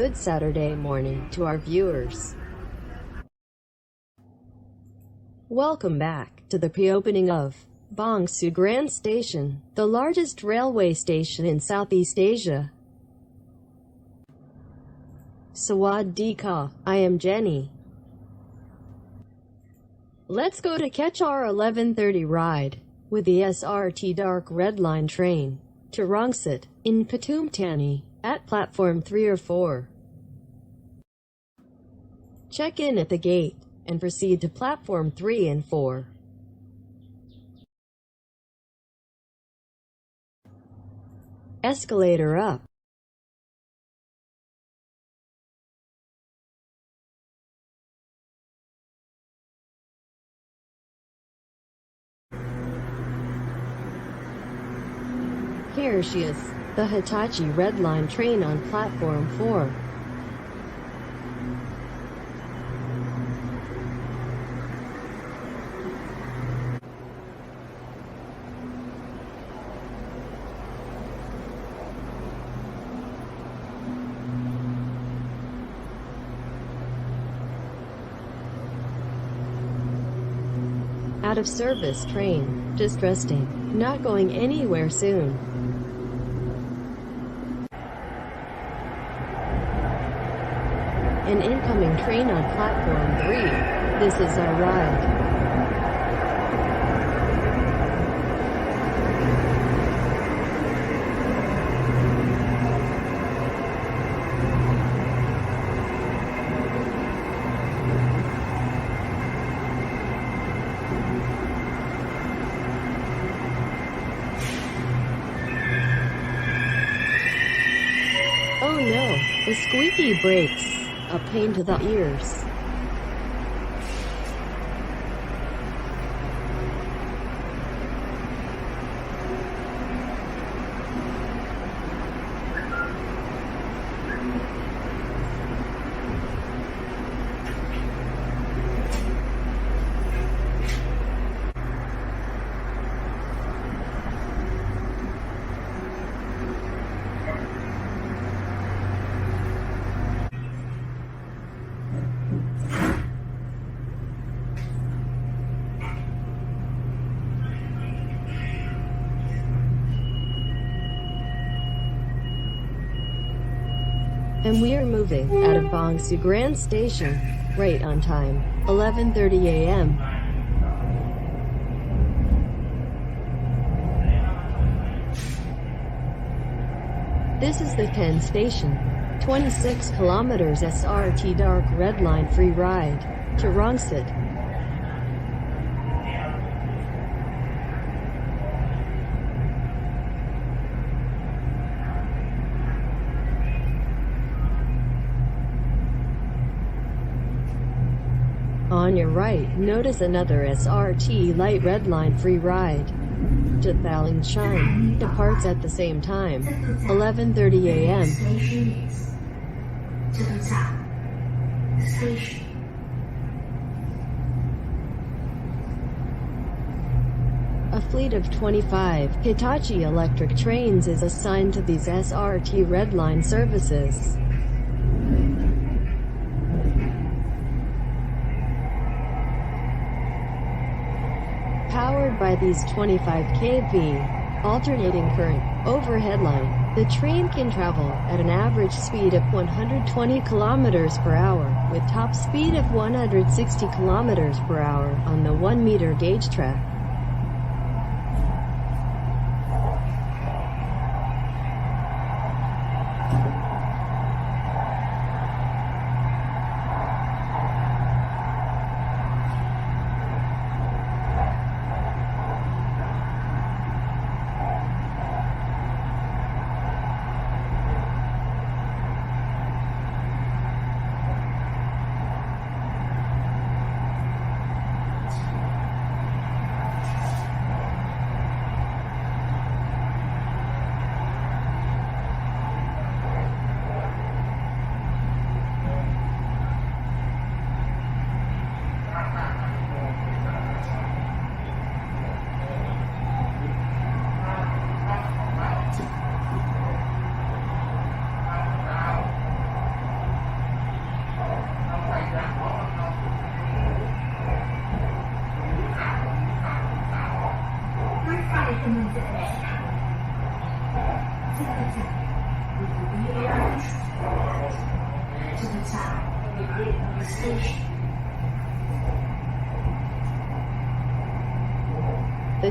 Good Saturday morning to our viewers. Welcome back to the pre-opening of Bangsu Grand Station, the largest railway station in Southeast Asia. Sawad Sawadee I am Jenny. Let's go to catch our 11.30 ride with the SRT Dark Red Line train to Rangsit in Patum Thani at platform 3 or 4. Check in at the gate and proceed to platform 3 and 4. Escalator up. Here she is, the Hitachi Red Line train on platform 4. Out of service train, just resting, not going anywhere soon. An incoming train on platform 3. This is our ride. Oh no, the squeaky brakes. Pain to the ears. And we are moving out of Bangsu Grand Station, right on time, 11.30 a.m. This is the 10 station, 26 kilometers SRT Dark Red Line free ride to Rangsit. On your right, notice another SRT light red line free ride. To Thaling Shine departs at the same time, 11:30 a.m. A fleet of 25 Hitachi electric trains is assigned to these SRT Red Line services. Powered by these 25 kV alternating current overhead line, the train can travel at an average speed of 120 kilometers per hour with top speed of 160 kilometers per hour on the 1 meter gauge track.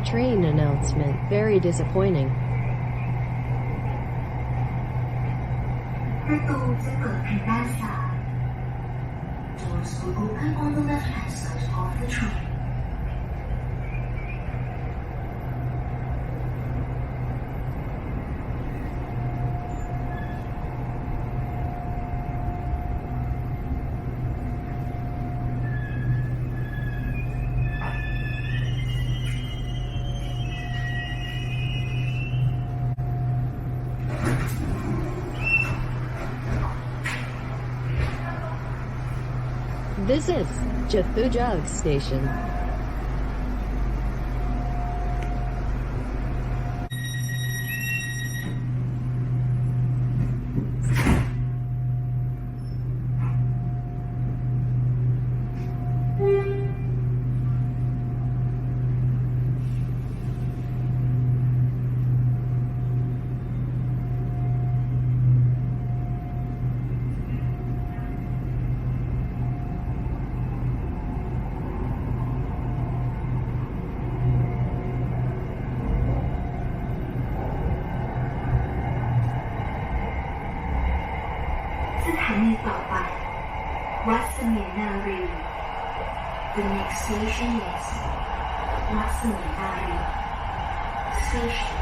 train announcement. Very disappointing. ประตูจะเปิดเพียงด้านซ้าย Doors will open on the left-hand side of the train. This is Jaffu Drug Station. 四年八月，四十。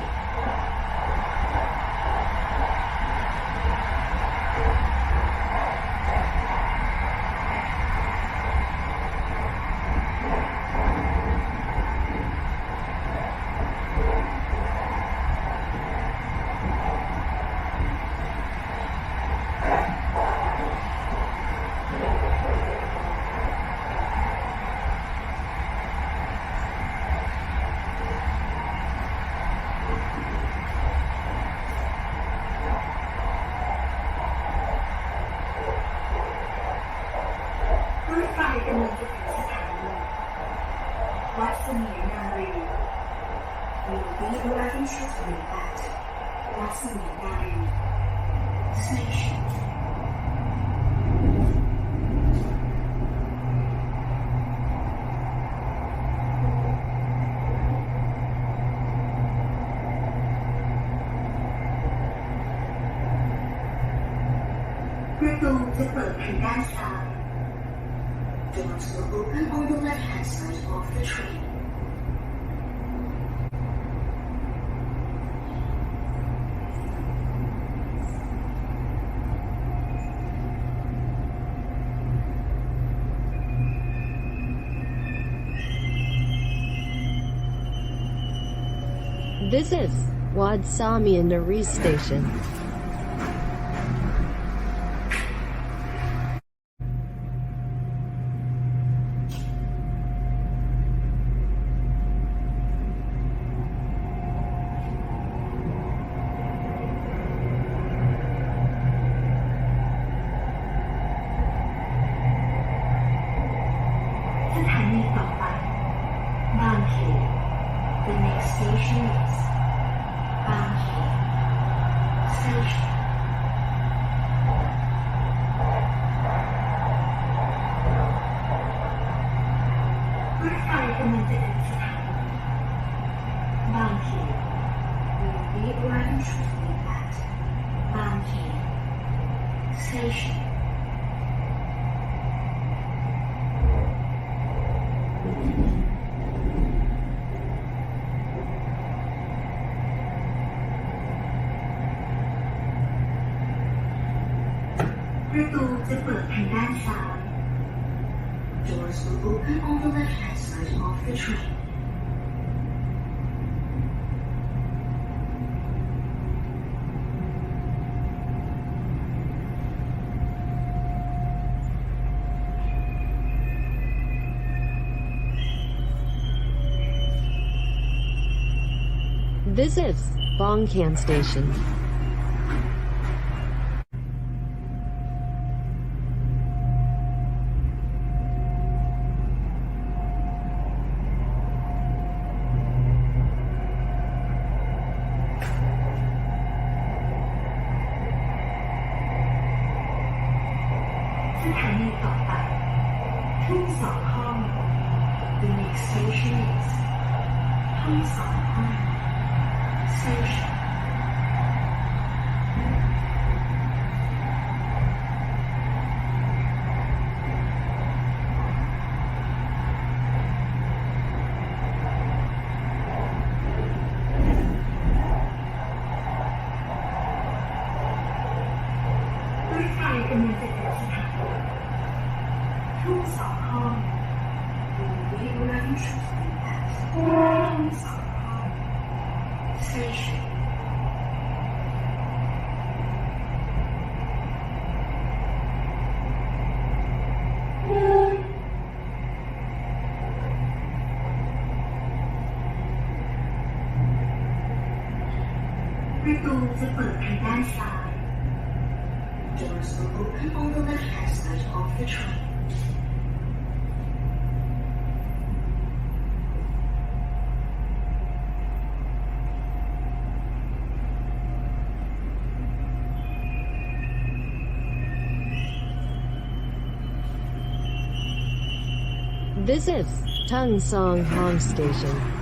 the broken nightgown. Doors will open on the left-hand side of the train. This is Wadsamian Nari Station. Shh. This is Bongkan Station. ตูจะเปิดทางด้านซ้าย Doors will open on the left-hand side of the train. This is Tung Song Hong Station.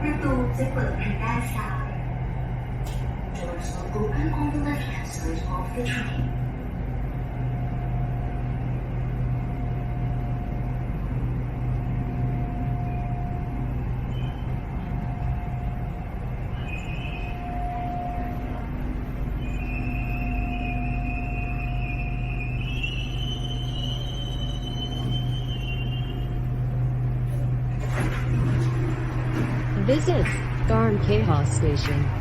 ประตูจะเปิดทางด้านซ้าย Doors will open on the left-hand side of the train. Garm Station.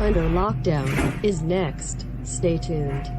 under lockdown is next. Stay tuned.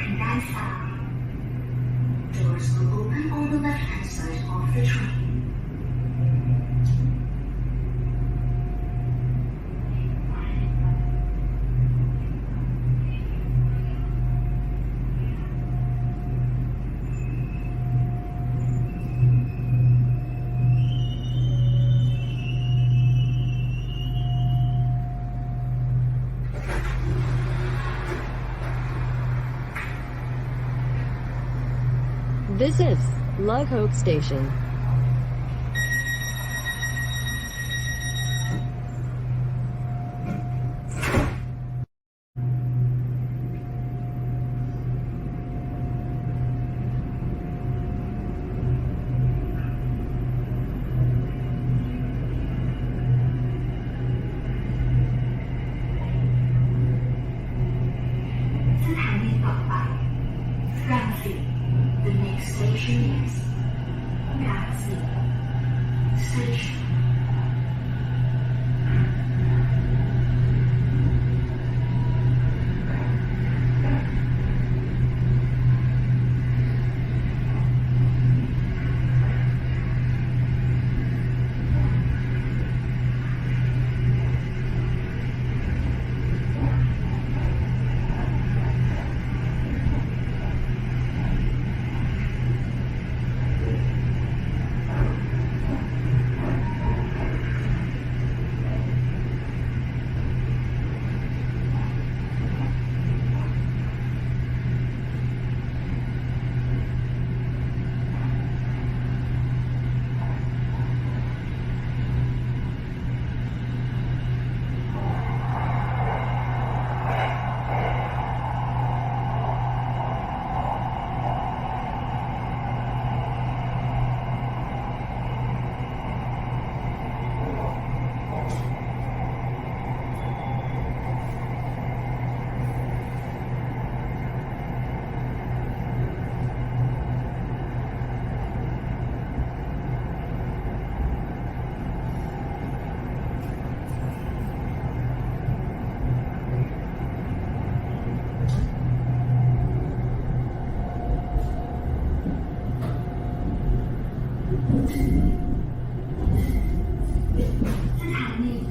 and I fell. Doors will open on the left-hand side of the train. This is Lug Hope Station.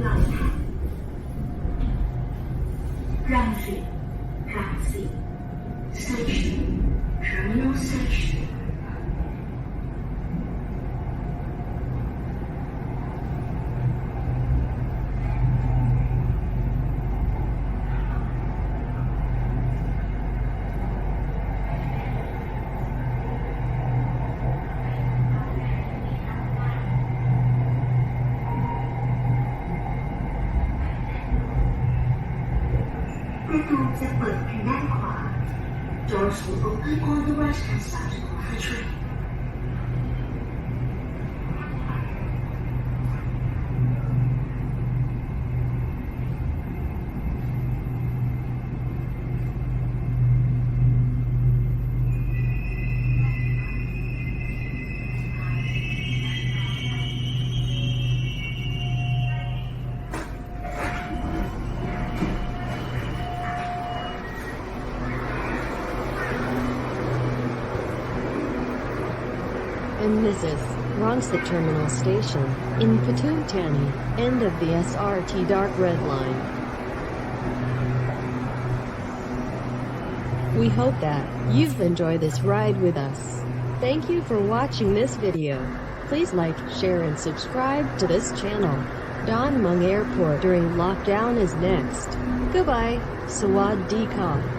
老太，让水。Is Rangsit Terminal Station in Patumtani, end of the SRT Dark Red Line. We hope that you've enjoyed this ride with us. Thank you for watching this video. Please like, share and subscribe to this channel. Don Mung Airport during lockdown is next. Goodbye. Sawad Ka.